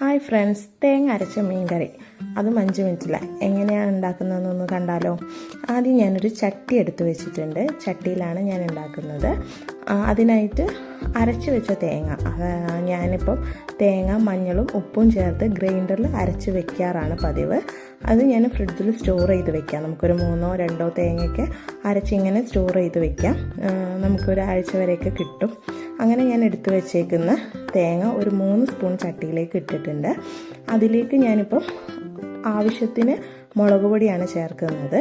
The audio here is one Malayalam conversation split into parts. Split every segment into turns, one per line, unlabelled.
ഹായ് ഫ്രണ്ട്സ് തേങ്ങ അരച്ച മീൻ കറി അതും അഞ്ച് മിനിറ്റില്ല എങ്ങനെയാണ് ഉണ്ടാക്കുന്നതെന്നൊന്ന് കണ്ടാലോ? ആദ്യം ഞാനൊരു ചട്ടി എടുത്തു വെച്ചിട്ടുണ്ട്. ചട്ടിയിലാണ് ഞാൻ ഉണ്ടാക്കുന്നത്. അതിനായിട്ട് അരച്ച് വെച്ച തേങ്ങ. ഞാനിപ്പം തേങ്ങ മഞ്ഞളും ഉപ്പും ചേർത്ത് ഗ്രൈൻഡറിൽ അരച്ച് വെക്കാറാണ് പതിവ്. അത് ഞാൻ ഫ്രിഡ്ജിൽ സ്റ്റോർ ചെയ്ത് വെക്കാം. നമുക്കൊരു മൂന്നോ രണ്ടോ തേങ്ങയൊക്കെ അരച്ചിങ്ങനെ സ്റ്റോർ ചെയ്ത് വെക്കാം. നമുക്കൊരാഴ്ച വരെയൊക്കെ കിട്ടും. അങ്ങനെ ഞാൻ എടുത്തു വെച്ചേക്കുന്ന തേങ്ങ ഒരു മൂന്ന് സ്പൂൺ ചട്ടിയിലേക്ക് ഇട്ടിട്ടുണ്ട്. അതിലേക്ക് ഞാനിപ്പം ആവശ്യത്തിന് മുളക് പൊടിയാണ് ചേർക്കുന്നത്.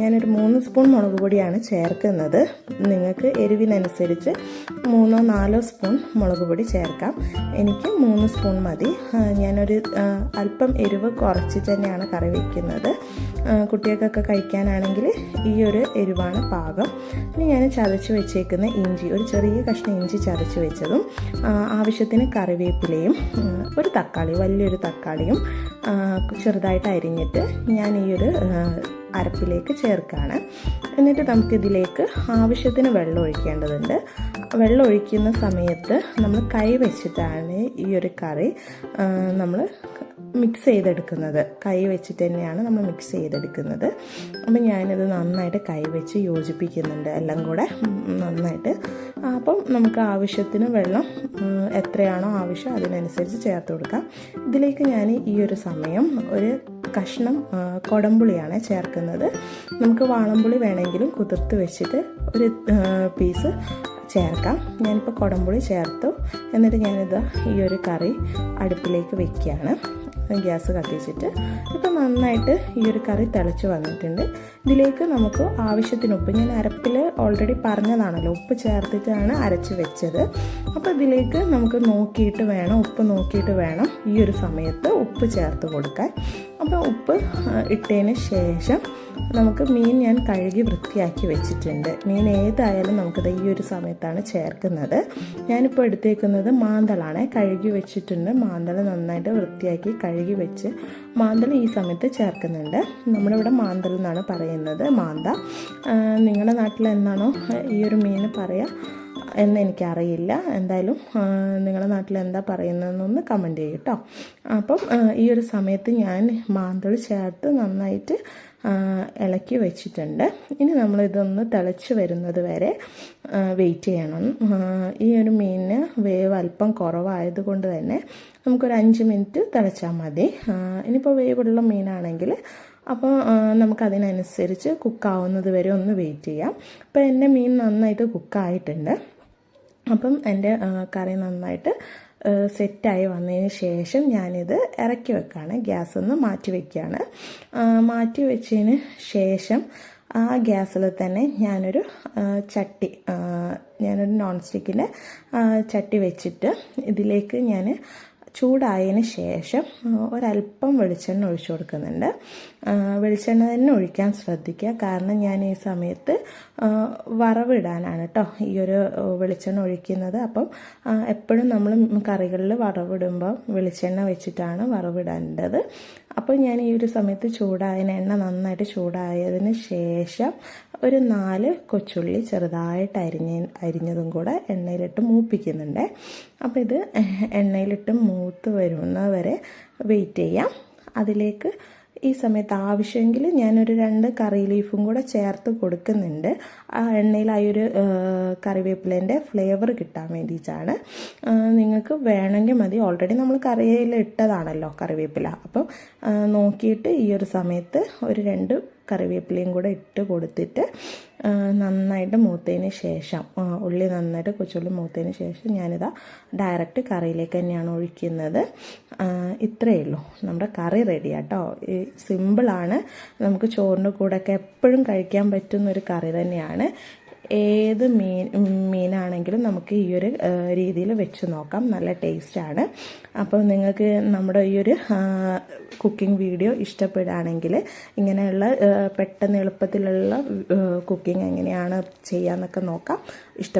ഞാനൊരു മൂന്ന് സ്പൂൺ മുളക് പൊടിയാണ് ചേർക്കുന്നത്. നിങ്ങൾക്ക് എരിവിനനുസരിച്ച് മൂന്നോ നാലോ സ്പൂൺ മുളക് പൊടി ചേർക്കാം. എനിക്ക് മൂന്ന് സ്പൂൺ മതി. ഞാനൊരു അല്പം എരിവ് കുറച്ച് തന്നെയാണ് കറി വയ്ക്കുന്നത് കുട്ടികൾക്കൊക്കെ കഴിക്കാനാണെങ്കിൽ ഈ ഒരു എരിവാണ് പാകം. ഇനി ഞാൻ ചതച്ച് വെച്ചേക്കുന്ന ഇഞ്ചി ഒരു ചെറിയ കഷ്ണം ഇഞ്ചി ചതച്ച് വെച്ചതും ആവശ്യത്തിന് കറിവേപ്പിലയും ഒരു തക്കാളി വലിയൊരു തക്കാളിയും ചെറുതായിട്ട് അരിഞ്ഞിട്ട് ഞാൻ ഈ ഒരു അരപ്പിലേക്ക് ചേർക്കുകയാണ്. എന്നിട്ട് നമുക്കിതിലേക്ക് ആവശ്യത്തിന് വെള്ളം ഒഴിക്കേണ്ടതുണ്ട്. വെള്ളം ഒഴിക്കുന്ന സമയത്ത് നമ്മൾ കൈ വെച്ചിട്ടാണ് ഈ ഒരു കറി നമ്മൾ മിക്സ് ചെയ്തെടുക്കുന്നത്. കൈ വെച്ചിട്ട് തന്നെയാണ് നമ്മൾ മിക്സ് ചെയ്തെടുക്കുന്നത്. അപ്പം ഞാനിത് നന്നായിട്ട് കൈ വെച്ച് യോജിപ്പിക്കുന്നുണ്ട്. എല്ലാം കൂടെ നന്നായിട്ട്. അപ്പം നമുക്ക് ആവശ്യത്തിന് വെള്ളം എത്രയാണോ ആവശ്യം അതിനനുസരിച്ച് ചേർത്ത് കൊടുക്കാം. ഇതിലേക്ക് ഞാൻ ഈ ഒരു സമയം ഒരു കഷ്ണം കൊടംപുളിയാണ് ചേർക്കുന്നത്. നമുക്ക് വാളംപുളി വേണമെങ്കിലും കുതിർത്ത് വെച്ചിട്ട് ഒരു പീസ് ചേർക്കാം. ഞാനിപ്പോൾ കുടംപുളി ചേർത്തു. എന്നിട്ട് ഞാനിത് ഈ ഒരു കറി അടുപ്പിലേക്ക് വെക്കുകയാണ്. ഗ്യാസ് കത്തിച്ചിട്ട് ഇപ്പം നന്നായിട്ട് ഈ ഒരു കറി തിളച്ച് വന്നിട്ടുണ്ട്. ഇതിലേക്ക് നമുക്ക് ആവശ്യത്തിന് ഉപ്പ്. ഞാൻ അരപ്പിൽ ഓൾറെഡി പറഞ്ഞതാണല്ലോ ഉപ്പ് ചേർത്തിട്ടാണ് അരച്ച് വെച്ചത്. അപ്പോൾ ഇതിലേക്ക് നമുക്ക് നോക്കിയിട്ട് വേണം ഉപ്പ് നോക്കിയിട്ട് വേണം ഈ ഒരു സമയത്ത് ഉപ്പ് ചേർത്ത് കൊടുക്കാൻ. അപ്പോൾ ഉപ്പ് ഇട്ടതിന് ശേഷം നമുക്ക് മീൻ ഞാൻ കഴുകി വൃത്തിയാക്കി വെച്ചിട്ടുണ്ട്. മീൻ ഏതായാലും നമുക്കത് ഈ ഒരു സമയത്താണ് ചേർക്കുന്നത്. ഞാനിപ്പോൾ എടുത്തേക്കുന്നത് മാന്തളാണ്. കഴുകി വെച്ചിട്ടുണ്ട്. മാന്തള നന്നായിട്ട് വൃത്തിയാക്കി കഴുകി വെച്ച് മാന്തൾ ഈ സമയത്ത് ചേർക്കുന്നുണ്ട്. നമ്മളിവിടെ മാന്തൾ എന്നാണ് പറയുന്നത്. മാന്ത നിങ്ങളുടെ നാട്ടിൽ എന്നാണോ ഈ ഒരു മീൻ പറയുക എന്ന് എനിക്കറിയില്ല. എന്തായാലും നിങ്ങളുടെ നാട്ടിൽ എന്താ പറയുന്നതെന്നൊന്ന് കമന്റ് ചെയ്യും കേട്ടോ അപ്പം ഈ ഒരു സമയത്ത് ഞാൻ മാന്തൾ ചേർത്ത് നന്നായിട്ട് ഇളക്കി വെച്ചിട്ടുണ്ട്. ഇനി നമ്മളിതൊന്ന് തിളച്ച് വരുന്നത് വരെ വെയിറ്റ് ചെയ്യണം. ഈ ഒരു മീനിന് വേവ് അല്പം കുറവായതുകൊണ്ട് തന്നെ നമുക്കൊരു അഞ്ച് മിനിറ്റ് തിളച്ചാൽ മതി. ഇനിയിപ്പോൾ വേവുള്ള മീനാണെങ്കിൽ അപ്പോൾ നമുക്കതിനനുസരിച്ച് കുക്കാവുന്നത് വരെ ഒന്ന് വെയിറ്റ് ചെയ്യാം. അപ്പോൾ എന്റെ മീൻ നന്നായിട്ട് കുക്കായിട്ടുണ്ട് അപ്പം എന്റെ കറി നന്നായിട്ട് സെറ്റായി വന്നതിന് ശേഷം ഞാനിത് ഇറക്കി വെക്കുകയാണ് ഗ്യാസ് ഒന്ന് മാറ്റി വെക്കുകയാണ്. മാറ്റി വെച്ചതിന് ശേഷം ആ ഗ്യാസിൽ തന്നെ ഞാനൊരു ചട്ടി ഞാനൊരു നോൺ സ്റ്റിക്കിന്റെ ചട്ടി വെച്ചിട്ട് ഇതിലേക്ക് ഞാൻ ചൂടായതിന് ശേഷം ഒരല്പം വെളിച്ചെണ്ണ ഒഴിച്ചു കൊടുക്കുന്നുണ്ട്. വെളിച്ചെണ്ണ തന്നെ ഒഴിക്കാൻ ശ്രദ്ധിക്കുക. കാരണം ഞാൻ ഈ സമയത്ത് വറവിടാനാണ് കേട്ടോ ഈ ഒരു വെളിച്ചെണ്ണ ഒഴിക്കുന്നത്. അപ്പം എപ്പോഴും നമ്മൾ കറികളിൽ വറവിടുമ്പോൾ വെളിച്ചെണ്ണ വെച്ചിട്ടാണ് വറവിടേണ്ടത്. അപ്പോൾ ഞാൻ ഈ ഒരു സമയത്ത് ചൂടായതിന് എണ്ണ നന്നായിട്ട് ചൂടായതിന് ശേഷം ഒരു നാല് കൊച്ചുള്ളി ചെറുതായിട്ട് അരിഞ്ഞ അരിഞ്ഞതും കൂടെ എണ്ണയിലിട്ട് മൂപ്പിക്കുന്നുണ്ട്. അപ്പോൾ ഇത് എണ്ണയിലിട്ട് മൂത്ത് വരുന്നത് വരെ വെയിറ്റ് ചെയ്യാം. അതിലേക്ക് ഈ സമയത്ത് ആവശ്യമെങ്കിൽ ഞാനൊരു രണ്ട് കറി ലീഫും കൂടെ ചേർത്ത് കൊടുക്കുന്നുണ്ട്. ആ എണ്ണയിൽ ആ ഒരു കറിവേപ്പിലേന്റെ ഫ്ലേവർ കിട്ടാൻ വേണ്ടിയിട്ടാണ്. നിങ്ങൾക്ക് വേണമെങ്കിൽ മതി. ഓൾറെഡി നമ്മൾ കറിയിൽ ഇട്ടതാണല്ലോ കറിവേപ്പില. അപ്പം നോക്കിയിട്ട് ഈ ഒരു സമയത്ത് ഒരു രണ്ട് കറിവേപ്പിലയും കൂടെ ഇട്ട് കൊടുത്തിട്ട് നന്നായിട്ട് മൂത്തതിന് ശേഷം ഉള്ളി നന്നായിട്ട് കൊച്ചുള്ളി മൂത്തതിന് ശേഷം ഞാനിതാ ഡയറക്റ്റ് കറിയിലേക്ക് തന്നെയാണ് ഒഴിക്കുന്നത്. ഇത്രയേ ഉള്ളൂ. നമ്മുടെ കറി റെഡി കേട്ടോ സിമ്പിളാണ് നമുക്ക് ചോറിന്റെ കൂടെയൊക്കെ എപ്പോഴും കഴിക്കാൻ പറ്റുന്ന ഒരു കറി തന്നെയാണ്. ഏത് മീൻ മീനാണെങ്കിലും നമുക്ക് ഈ ഒരു രീതിയിൽ വെച്ച് നോക്കാം. നല്ല ടേസ്റ്റാണ് അപ്പോൾ നിങ്ങൾക്ക് നമ്മുടെ ഈ ഒരു കുക്കിംഗ് വീഡിയോ ഇഷ്ടപ്പെടുകയാണെങ്കിൽ ഇങ്ങനെയുള്ള പെട്ടെന്ന് എളുപ്പത്തിലുള്ള കുക്കിംഗ് എങ്ങനെയാണ് ചെയ്യാമെന്നൊക്കെ നോക്കാം. ഇഷ്ട